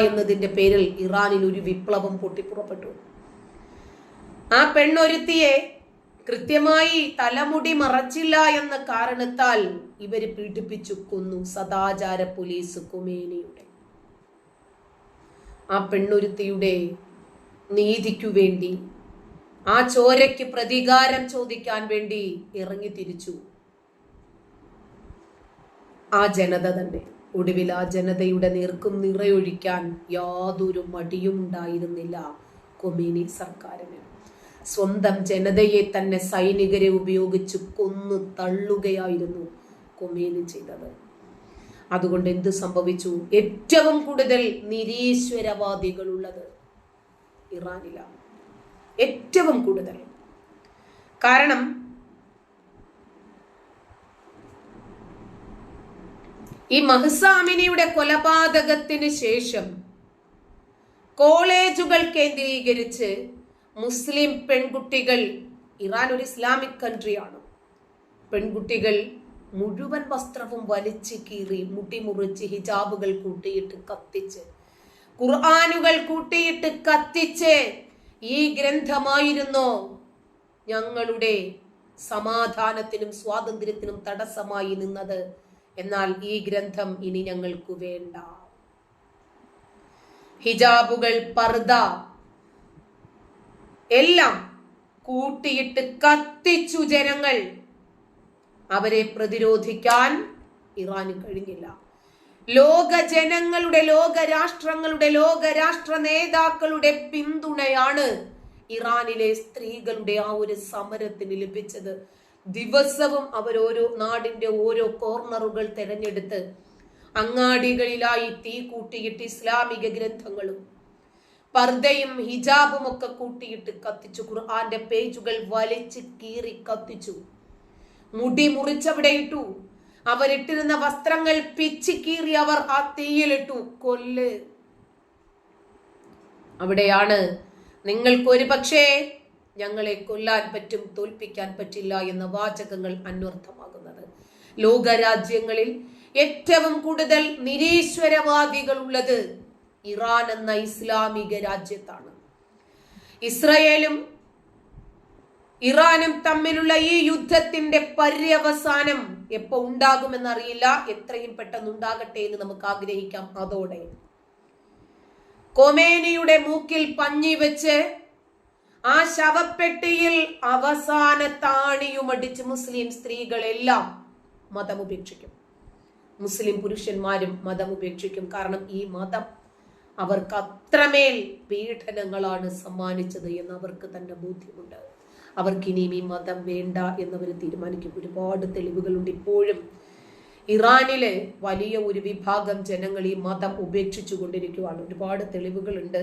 എന്നതിന്റെ പേരിൽ ഇറാനിൽ ഒരു വിപ്ലവം പൊട്ടിപ്പുറപ്പെട്ടു. ആ പെണ്ണൊരുത്തിയെ കൃത്യമായി തലമുടി മറച്ചില്ല എന്ന കാരണത്താൽ ഇവർ പീഡിപ്പിച്ചു കൊന്നു സദാചാര പോലീസ് കുമേനയുടെ. ആ പെണ്ണൊരുത്തിയുടെ നീതിക്കു വേണ്ടി ആ ചോരയ്ക്ക് പ്രതികാരം ചോദിക്കാൻ വേണ്ടി ഇറങ്ങി തിരിച്ചു. ആ ജനത തന്നെ. ഒടുവിൽ ആ ജനതയുടെ നീർക്കും നിറയൊഴിക്കാൻ യാതൊരു മടിയും ഉണ്ടായിരുന്നില്ല കൊമേനി സർക്കാരിന്. സ്വന്തം ജനതയെ തന്നെ സൈനികരെ ഉപയോഗിച്ച് കൊന്നു തള്ളുകയായിരുന്നു കൊമേനി ചെയ്തത്. അതുകൊണ്ട് എന്ത് സംഭവിച്ചു? ഏറ്റവും കൂടുതൽ നിരീശ്വരവാദികളുള്ളത് ഇറാനിലാണ്. ഏറ്റവും കൂടുതൽ. കാരണം ഈ മഹസാമിനിയുടെ കൊലപാതകത്തിന് ശേഷം കോളേജുകൾ കേന്ദ്രീകരിച്ച് മുസ്ലിം പെൺകുട്ടികൾ ഇറാൻ ഒരു ഇസ്ലാമിക് കൺട്രിയാണ്. പെൺകുട്ടികൾ മുഴുവൻ വസ്ത്രവും വലിച്ച് കീറി മുടി മുറിച്ച് ഹിജാബുകൾ കൂട്ടിയിട്ട് കത്തിച്ച് ഖുർആാനുകൾ കൂട്ടിയിട്ട് കത്തിച്ച് ഈ ഗ്രന്ഥമായിരുന്നോ ഞങ്ങളുടെ സമാധാനത്തിനും സ്വാതന്ത്ര്യത്തിനും തടസ്സമായി നിന്നത്. എന്നാൽ ഈ ഗ്രന്ഥം ഇനി ഞങ്ങൾക്ക് വേണ്ട. ഹിജാബുകൾ പർദ എല്ലാം കൂട്ടിയിട്ട് കത്തിച്ചു ജനങ്ങൾ. അവരെ പ്രതിരോധിക്കാൻ ഇറാന് കഴിഞ്ഞില്ല. ലോക ജനങ്ങളുടെ ലോക രാഷ്ട്രങ്ങളുടെ ലോക രാഷ്ട്ര നേതാക്കളുടെ പിന്തുണയാണ് ഇറാനിലെ സ്ത്രീകളുടെ ആ ഒരു സമരത്തിന് ലഭിച്ചത്. ദിവസവും അവർ ഓരോ നാടിന്റെ ഓരോ കോർണറുകൾ തിരഞ്ഞെടുത്ത് അങ്ങാടികളിലായി തീ കൂട്ടിയിട്ട് ഇസ്ലാമിക ഗ്രന്ഥങ്ങളും പർദ്ദയും ഹിജാബും ഒക്കെ കൂട്ടിയിട്ട് കത്തിച്ചു ഖുർആന്റെ പേജുകൾ വലിച്ച് കീറി കത്തിച്ചു. മുടി മുറിച്ചവിടെ ഇട്ടു. അവരിട്ടിരുന്ന വസ്ത്രങ്ങൾ പിച്ചി കീറി അവർ ആ തീയിലിട്ടു. കൊല്ല്. അവിടെയാണ്. നിങ്ങൾക്ക് ഒരു പക്ഷേ ഞങ്ങളെ കൊല്ലാൻ പറ്റും തോൽപ്പിക്കാൻ പറ്റില്ല എന്ന വാചകങ്ങൾ അന്വർത്ഥമാകുന്നത്. ലോകരാജ്യങ്ങളിൽ ഏറ്റവും കൂടുതൽ നിരീശ്വരവാദികൾ ഉള്ളത് ഇറാൻ എന്ന ഇസ്ലാമിക രാജ്യത്താണ്. ഇസ്രയേലും ഇറാനും തമ്മിലുള്ള ഈ യുദ്ധത്തിന്റെ പര്യവസാനം എപ്പോ ഉണ്ടാകുമെന്നറിയില്ല. എത്രയും പെട്ടെന്ന് ഉണ്ടാകട്ടെ എന്ന് നമുക്ക് ആഗ്രഹിക്കാം. അതോടെ. കൊമേനിയുടെ മൂക്കിൽ പഞ്ഞി വെച്ച് ആ ശവപ്പെട്ടിയിൽ അവസാന താണിയുമടിച്ച് മുസ്ലിം സ്ത്രീകളെല്ലാം മതം ഉപേക്ഷിക്കും. മുസ്ലിം പുരുഷന്മാരും മതം ഉപേക്ഷിക്കും. കാരണം ഈ മതം അവർക്ക് അത്രമേൽ പീഡനങ്ങളാണ് സമ്മാനിച്ചത് എന്ന് അവർക്ക് തന്നെ ബോധ്യമുണ്ട്. അവർക്ക് ഇനിയും ഈ മതം വേണ്ട എന്നവർ തീരുമാനിക്കും. ഒരുപാട് തെളിവുകളുണ്ട്. ഇപ്പോഴും ഇറാനിലെ വലിയ ഒരു വിഭാഗം ജനങ്ങൾ ഈ മതം ഉപേക്ഷിച്ചു കൊണ്ടിരിക്കുവാണ്. ഒരുപാട് തെളിവുകളുണ്ട്.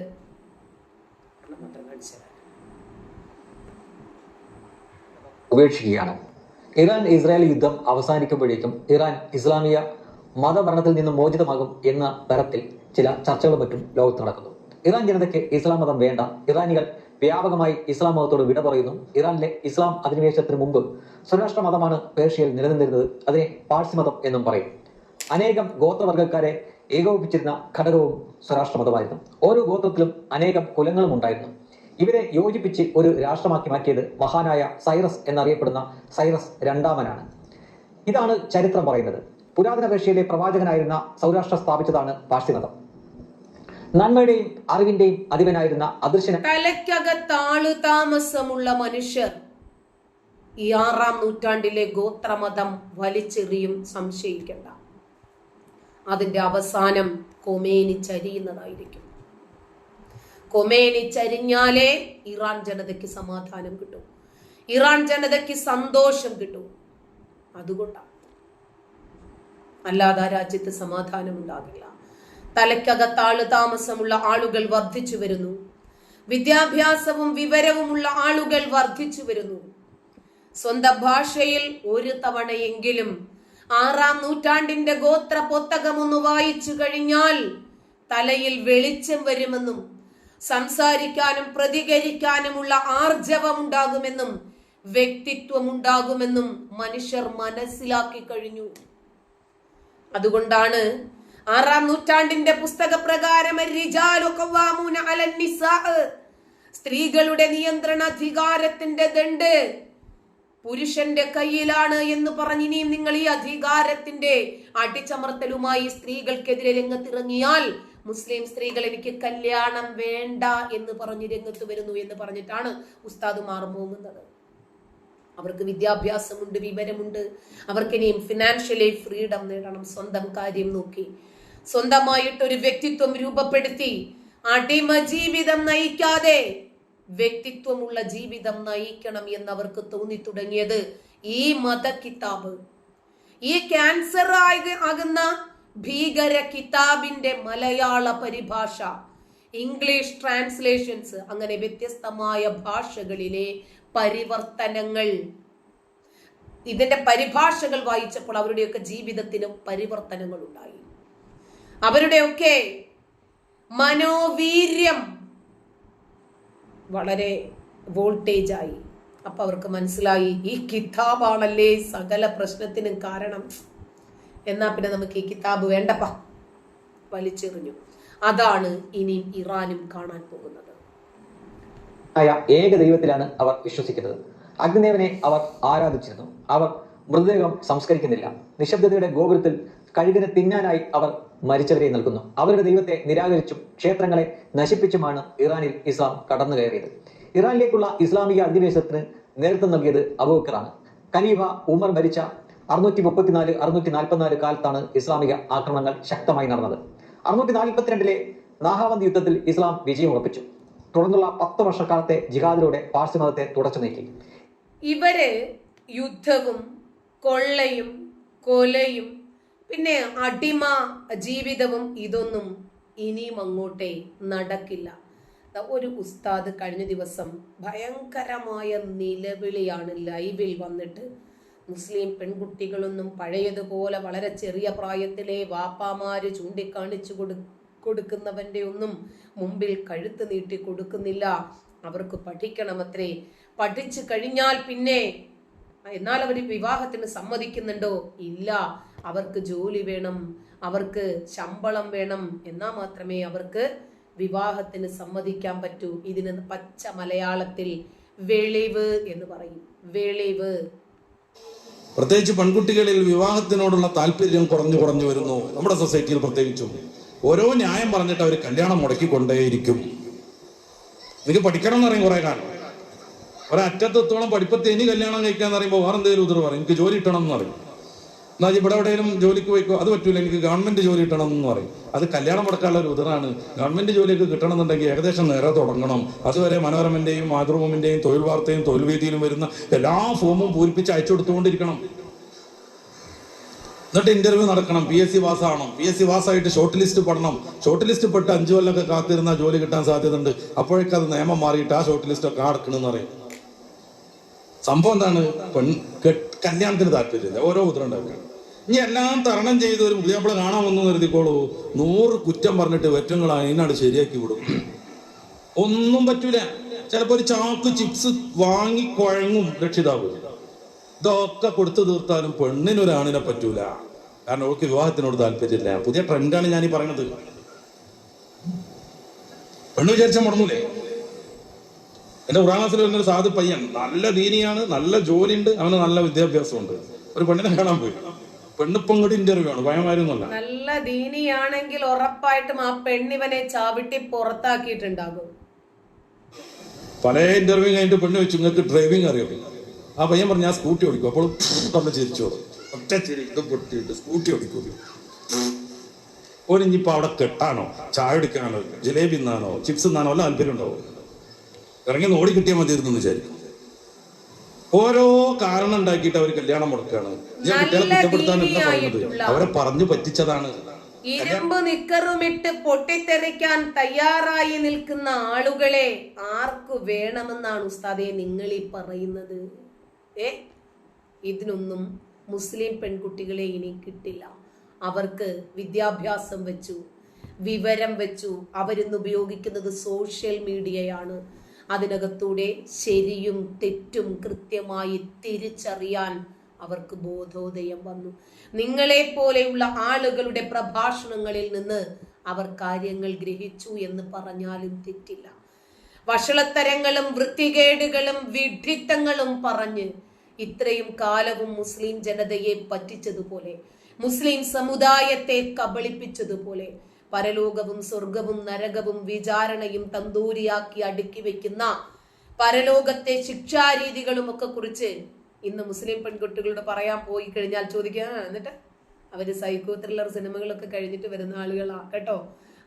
മതം കാണിച്ചു ഉപേക്ഷിക്കുകയാണ്. ഇറാൻ ഇസ്രായേൽ യുദ്ധം അവസാനിക്കുമ്പോഴേക്കും ഇറാൻ ഇസ്ലാമിയ മതഭരണത്തിൽ നിന്ന് മോചിതമാകും എന്ന തരത്തിൽ ചില ചർച്ചകളും മറ്റും ലോകത്ത് നടക്കുന്നു. ഇറാൻ ജനതയ്ക്ക് ഇസ്ലാം മതം വേണ്ട. ഇറാനികൾ വ്യാപകമായി ഇസ്ലാം മതത്തോട് വിട പറയുന്നു. ഇറാനിലെ ഇസ്ലാം അധിനിവേശത്തിന് മുമ്പ് സ്വരാഷ്ട്ര മതമാണ് പേർഷ്യയിൽ നിലനിന്നിരുന്നത്. അതിനെ പാഴ്സി മതം എന്നും പറയും. അനേകം ഗോത്രവർഗക്കാരെ ഏകോപിപ്പിച്ചിരുന്ന ഘടകവും സ്വരാഷ്ട്ര മതമായിരുന്നു. ഓരോ ഗോത്രത്തിലും അനേകം കുലങ്ങളും ഉണ്ടായിരുന്നു. ഇവരെ യോജിപ്പിച്ച് ഒരു രാഷ്ട്രമാക്കി മാറ്റിയത് മഹാനായ സൈറസ് എന്നറിയപ്പെടുന്ന സൈറസ് രണ്ടാമനാണ്. ഇതാണ് ചരിത്രം പറയുന്നത്. പുരാതന പേർഷ്യയിലെ പ്രവാചകനായിരുന്ന സൗരാഷ്ട്ര സ്ഥാപിച്ചതാണ് പാഴ്സിമതം നന്മയുടെയും അറിവിന്റെയും അധിപനായിരുന്ന അദൃശ്യന തലയ്ക്കകത്താളു താമസമുള്ള മനുഷ്യർ ഈ ആറാം നൂറ്റാണ്ടിലെ ഗോത്രമതം വലിച്ചെറിയും സംശയിക്കണ്ട. അതിന്റെ അവസാനം കൊമേനി ചരിയുന്നതായിരിക്കും. കൊമേനി ചരിഞ്ഞാലേ ഇറാൻ ജനതയ്ക്ക് സമാധാനം കിട്ടും. ഇറാൻ ജനതയ്ക്ക് സന്തോഷം കിട്ടും. അതുകൊണ്ടാണ്. അല്ലാതെ ആ രാജ്യത്ത് സമാധാനം ഉണ്ടാകില്ല തലയ്ക്കകത്താൾ താമസമുള്ള ആളുകൾ വർദ്ധിച്ചു വരുന്നു. വിദ്യാഭ്യാസവും വിവരവുമുള്ള ആളുകൾ വർദ്ധിച്ചു വരുന്നു. സ്വന്തം ഭാഷയിൽ ഒരു തവണയെങ്കിലും ആറാം നൂറ്റാണ്ടിന്റെ ഗോത്ര പൊത്തകമൊന്ന് വായിച്ചു കഴിഞ്ഞാൽ തലയിൽ വെളിച്ചം വരുമെന്നും സംസാരിക്കാനും പ്രതികരിക്കാനുമുള്ള വ്യക്തിത്വം ഉണ്ടാകുമെന്നും മനുഷ്യർ മനസ്സിലാക്കി കഴിഞ്ഞു. അതുകൊണ്ടാണ് ആറാം നൂറ്റാണ്ടിന്റെ പുസ്തക പ്രകാരം സ്ത്രീകളുടെ നിയന്ത്രണാധികാരത്തിന്റെ ദണ്ട് പുരുഷന്റെ കയ്യിലാണ് എന്ന് പറഞ്ഞ് ഇനിയും നിങ്ങൾ ഈ അധികാരത്തിന്റെ അടിച്ചമർത്തലുമായി സ്ത്രീകൾക്കെതിരെ രംഗത്തിറങ്ങിയാൽ മുസ്ലിം സ്ത്രീകൾ എനിക്ക് കല്യാണം വേണ്ട എന്ന് പറഞ്ഞ് രംഗത്ത് വരുന്നു എന്ന് പറഞ്ഞിട്ടാണ് ഉസ്താദുമാർ മൂങ്ങുന്നത്. അവർക്ക് വിദ്യാഭ്യാസമുണ്ട് വിവരമുണ്ട്. അവർക്ക് ഇനിയും ഫിനാൻഷ്യലി ഫ്രീഡം നേടണം സ്വന്തം കാര്യം നോക്കി. സ്വന്തമായിട്ട് ഒരു വ്യക്തിത്വം രൂപപ്പെടുത്തി അടിമ ജീവിതം നയിക്കാതെ വ്യക്തിത്വമുള്ള ജീവിതം നയിക്കണം എന്നവർക്ക് തോന്നി തുടങ്ങിയത് ഈ മത കിതാബ് ഈ ക്യാൻസർ ആകുന്ന ഭീകര കിതാബിന്റെ മലയാള പരിഭാഷ ഇംഗ്ലീഷ് ട്രാൻസ്ലേഷൻസ് അങ്ങനെ വ്യത്യസ്തമായ ഭാഷകളിലെ പരിവർത്തനങ്ങൾ. ഇതിന്റെ പരിഭാഷകൾ വായിച്ചപ്പോൾ അവരുടെയൊക്കെ ജീവിതത്തിന് പരിവർത്തനങ്ങൾ ഉണ്ടായി അവരുടെയൊക്കെ മനോവീര്യം വളരെ വോൾട്ടേജായി. അപ്പൊ അവർക്ക് മനസ്സിലായി ഈ കിതാബാണല്ലേ സകല പ്രശ്നത്തിനും കാരണം? എന്നാ പിന്നെ നമുക്ക് ഈ കിതാബ് വേണ്ടപ്പ? വലിച്ചെറിഞ്ഞു. അതാണ് ഇനി ഇറാനും കാണാൻ പോകുന്നത്. ആയ ഏക ദൈവത്തിലാണ് അവർ വിശ്വസിക്കുന്നത്. അഗ്നിദേവനെ അവർ ആരാധിച്ചിരുന്നു. അവർ മൃതദേഹം സംസ്കരിക്കുന്നില്ല. നിശബ്ദതയുടെ ഗോപുരത്തിൽ കഴുകിനെ തിന്നാനായി അവർ മരിച്ചവരെ നൽകുന്നു അവരുടെ ദൈവത്തെ നിരാകരിച്ചും ക്ഷേത്രങ്ങളെ നശിപ്പിച്ചുമാണ് ഇറാനിൽ ഇസ്ലാം കടന്നു കയറിയത് ഇറാനിലേക്കുള്ള ഇസ്ലാമിക അധിനിവേശത്തിന് നേതൃത്വം നൽകിയത് അബൂബക്കറാണ്. ഖലീഫ ഉമർ ഭരിച്ച അറുന്നൂറ്റി മുപ്പത്തിനാല് അറുന്നൂറ്റി നാൽപ്പത്തിനാല് കാലത്താണ് ഇസ്ലാമിക ആക്രമണങ്ങൾ ശക്തമായി നടന്നത്. അറുന്നൂറ്റി നാൽപ്പത്തിരണ്ടിലെ നാഹാവന്ത് യുദ്ധത്തിൽ ഇസ്ലാം വിജയം ഉറപ്പിച്ചു തുടർന്നുള്ള പത്ത് വർഷക്കാലത്തെ ജിഹാദിലൂടെ പാർസി മതത്തെ തുടച്ചു നീക്കി. ഇവർ യുദ്ധവും കൊള്ളയും കൊലയും പിന്നെ അടിമ ജീവിതവും ഇതൊന്നും ഇനിയും അങ്ങോട്ടേ നടക്കില്ല. ഒരു ഉസ്താദ് കഴിഞ്ഞ ദിവസം ഭയങ്കരമായ നിലവിളിയാണ് ലൈവിൽ വന്നിട്ട് മുസ്ലിം പെൺകുട്ടികളൊന്നും പഴയതുപോലെ വളരെ ചെറിയ പ്രായത്തിലെ വാപ്പാമാര് ചൂണ്ടിക്കാണിച്ചു കൊടു കൊടുക്കുന്നവന്റെ ഒന്നും മുമ്പിൽ കഴുത്ത് നീട്ടി കൊടുക്കുന്നില്ല. അവർക്ക് പഠിക്കണമത്രേ. പഠിച്ചു കഴിഞ്ഞാൽ പിന്നെ എന്നാൽ അവർ വിവാഹത്തിന് സമ്മതിക്കുന്നുണ്ടോ? ഇല്ല. അവർക്ക് ജോലി വേണം. അവർക്ക് ശമ്പളം വേണം. എന്നാൽ മാത്രമേ അവർക്ക് വിവാഹത്തിന് സമ്മതിക്കാൻ പറ്റൂ. ഇതിന് പച്ച മലയാളത്തിൽ വെളിവ് എന്ന് പറയും. വെളിവ്. പ്രത്യേകിച്ച് പെൺകുട്ടികളിൽ വിവാഹത്തിനോടുള്ള താല്പര്യം കുറഞ്ഞു കുറഞ്ഞു വരുന്നു. നമ്മുടെ സൊസൈറ്റിയിൽ പ്രത്യേകിച്ചും. ഓരോ ന്യായം പറഞ്ഞിട്ട് അവർ കല്യാണം മുടക്കിക്കൊണ്ടേയിരിക്കും. എനിക്ക് പഠിക്കണം എന്ന് പറയും കുറെ കാലം. ഒരറ്റത്തെത്തോളം പഠിപ്പത്തെ ഇനി കല്യാണം കഴിക്കാന്ന് പറയുമ്പോൾ വേറെ എന്തെങ്കിലും ഉതിർ പറയും. എനിക്ക് ജോലി കിട്ടണം എന്ന് പറയും. എന്നാ ഇവിടെ എവിടെയെങ്കിലും ജോലിക്ക് പോയിക്കോ അത് പറ്റൂല. എനിക്ക് ഗവൺമെന്റ് ജോലി കിട്ടണം എന്ന് പറയും. അത് കല്യാണം മുടക്കാനുള്ള ഒരു ഉതിറാണ് ഗവൺമെന്റ് ജോലിയൊക്കെ കിട്ടണമെന്നുണ്ടെങ്കിൽ ഏകദേശം നേരെ തുടങ്ങണം. അതുവരെ മനോരമന്റെയും മാതൃഭൂമിന്റെയും തൊഴിൽ വാർത്തയും തൊഴിൽ വേദിയിലും വരുന്ന എല്ലാ ഫോമും പൂരിപ്പിച്ച് അയച്ചു കൊടുത്തുകൊണ്ടിരിക്കണം. എന്നിട്ട് ഇന്റർവ്യൂ നടക്കണം. പി എസ് സി പാസ്സാവണം പി എസ് സി പാസ്സായിട്ട് ഷോർട്ട് ലിസ്റ്റ് പെടണം ഷോർട്ട് ലിസ്റ്റ് പെട്ട് അഞ്ചു കൊല്ലമൊക്കെ കാത്തിരുന്ന ജോലി കിട്ടാൻ സാധ്യതയുണ്ട്. അപ്പോഴേക്കും അത് നിയമം മാറിയിട്ട് ആ ഷോർട്ട് ലിസ്റ്റ് ഒക്കെ അടക്കണമെന്ന് പറയും. സംഭവം എന്താണ്? പെൺ കല്യാണത്തിന് താല്പര്യമില്ല. ഓരോ ഉത്തരം ഉണ്ടാക്കുക. ഇനി എല്ലാം തരണം ചെയ്ത് ഒരു പുതിയപ്പളെ കാണാൻ വന്നു കരുതിക്കോളൂ. നൂറ് കുറ്റം പറഞ്ഞിട്ട് വെറ്റങ്ങൾ അതിനാണ് ശരിയാക്കി വിടും. ഒന്നും പറ്റൂല. ചിലപ്പോ ഒരു ചാക്ക് ചിപ്സ് വാങ്ങി കുഴങ്ങും രക്ഷിതാവ്. ഇതൊക്കെ കൊടുത്തു തീർത്താലും പെണ്ണിനൊരാണിനെ പറ്റൂല. കാരണം അവൾക്ക് വിവാഹത്തിനോട് താല്പര്യമില്ല. പുതിയ ട്രെൻഡാണ് ഞാൻ ഈ പറയണത്. പെണ്ണ് വിചാരിച്ച മുടങ്ങൂലേ? എന്റെ ഉറാണത്തിൽ വരുന്നൊരു സാധു പയ്യൻ. നല്ല ദീനിയാണ് നല്ല ജോലിയുണ്ട് അവന് നല്ല വിദ്യാഭ്യാസം ഉണ്ട് ഒരു പെണ്ണിനെ കാണാൻ പോയി. പെണ്ണിപ്പം കൂടി ഇന്റർവ്യൂ ആണ് ഭയമായിരുന്നല്ല. നല്ല ദീനിയാണെങ്കിൽ ഉറപ്പായിട്ടും ആ പെണ്ണിവനെ ചാവിട്ടി പുറത്താക്കിയിട്ടുണ്ടാകും. പല ഇന്റർവ്യൂ കഴിഞ്ഞിട്ട് പെണ്ണ് വെച്ചു നിങ്ങൾക്ക് ഡ്രൈവിംഗ് അറിയോ? ആ പയ്യൻ പറഞ്ഞു ഞാൻ സ്കൂട്ടി ഓടിക്കും. അപ്പോൾ പറഞ്ഞ് ചിരിച്ചോളൂ ഒറ്റ ചിരി ഇത് പൊട്ടിയിട്ട് സ്കൂട്ടി ഓടിക്കും ഓനിഞ്ഞിപ്പോ അവിടെ കെട്ടാണോ ചായ എടുക്കാനോ ജിലേബി നിന്നാണോ ചിപ്സ് നിന്നാണോ അല്ല താല്പര്യം ഉണ്ടാവും ഇറങ്ങി ഓടി കിട്ടിയാൽ മതിയായിരുന്നു എന്ന് വിചാരിക്കും ഓരോ കാരണം ഉണ്ടാക്കിയിട്ട് അവർ കല്യാണം മുടക്കാണ് ഞാൻ കുട്ടികളെ നല്ല കുറ്റപ്പെടുത്താനല്ല പറയുന്നത്. അവരെ പറഞ്ഞു പറ്റിച്ചതാണ്. ഇരുമ്പ് നിക്കറുമിട്ട് പൊട്ടിത്തെറിക്കാൻ തയ്യാറായി നിൽക്കുന്ന ആളുകളെ ആർക്ക് വേണമെന്നാണ് ഉസ്താദെ നിങ്ങൾ ഈ പറയുന്നത്? ഏ? ഇതിനൊന്നും മുസ്ലിം പെൺകുട്ടികളെ ഇനി കിട്ടില്ല. അവർക്ക് വിദ്യാഭ്യാസം വെച്ചു വിവരം വെച്ചു. അവരിന്ന് ഉപയോഗിക്കുന്നത് സോഷ്യൽ മീഡിയയാണ്. അതിനകത്തൂടെ ശരിയും തെറ്റും കൃത്യമായി തിരിച്ചറിയാൻ അവർക്ക് ബോധോദയം വന്നു. നിങ്ങളെ പോലെയുള്ള ആളുകളുടെ പ്രഭാഷണങ്ങളിൽ നിന്ന് അവർ കാര്യങ്ങൾ ഗ്രഹിച്ചു എന്ന് പറഞ്ഞാലും തെറ്റില്ല. വഷളത്തരങ്ങളും വൃത്തികേടുകളും വിഡ്ഢിത്തങ്ങളും പറഞ്ഞ് ഇത്രയും കാലവും മുസ്ലിം ജനതയെ പറ്റിച്ചതുപോലെ മുസ്ലിം സമുദായത്തെ കബളിപ്പിച്ചതുപോലെ പരലോകവും സ്വർഗവും നരകവും വിചാരണയും തന്തൂരിയാക്കി അടുക്കി വെക്കുന്ന പരലോകത്തെ ശിക്ഷാരീതികളും ഒക്കെ കുറിച്ച് ഇന്ന് മുസ്ലിം പെൺകുട്ടികളോട് പറയാൻ പോയി കഴിഞ്ഞാൽ ചോദിക്കുക എന്നിട്ട്? അവർ സൈക്കോ ത്രില്ലർ സിനിമകളൊക്കെ കഴിഞ്ഞിട്ട് വരുന്ന ആളുകളാ കേട്ടോ?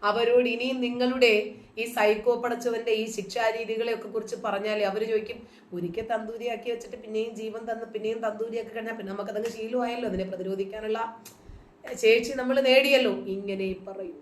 അവരോട് ഇനിയും നിങ്ങളുടെ ഈ സൈക്കോ പടച്ചവന്റെ ഈ ശിക്ഷാരീതികളെ ഒക്കെ കുറിച്ച് പറഞ്ഞാൽ അവർ ചോദിക്കും ഒരിക്കൽ തന്തൂരിയാക്കി വെച്ചിട്ട് പിന്നെയും ജീവൻ തന്ന് പിന്നെയും തന്തൂരിയാക്കി കഴിഞ്ഞാൽ പിന്നെ നമുക്കതങ്ങ് ശീലമായല്ലോ അതിനെ പ്രതിരോധിക്കാനുള്ള. ശേഷി നമ്മൾ നേടിയല്ലോ. ഇങ്ങനെ പറയൂ.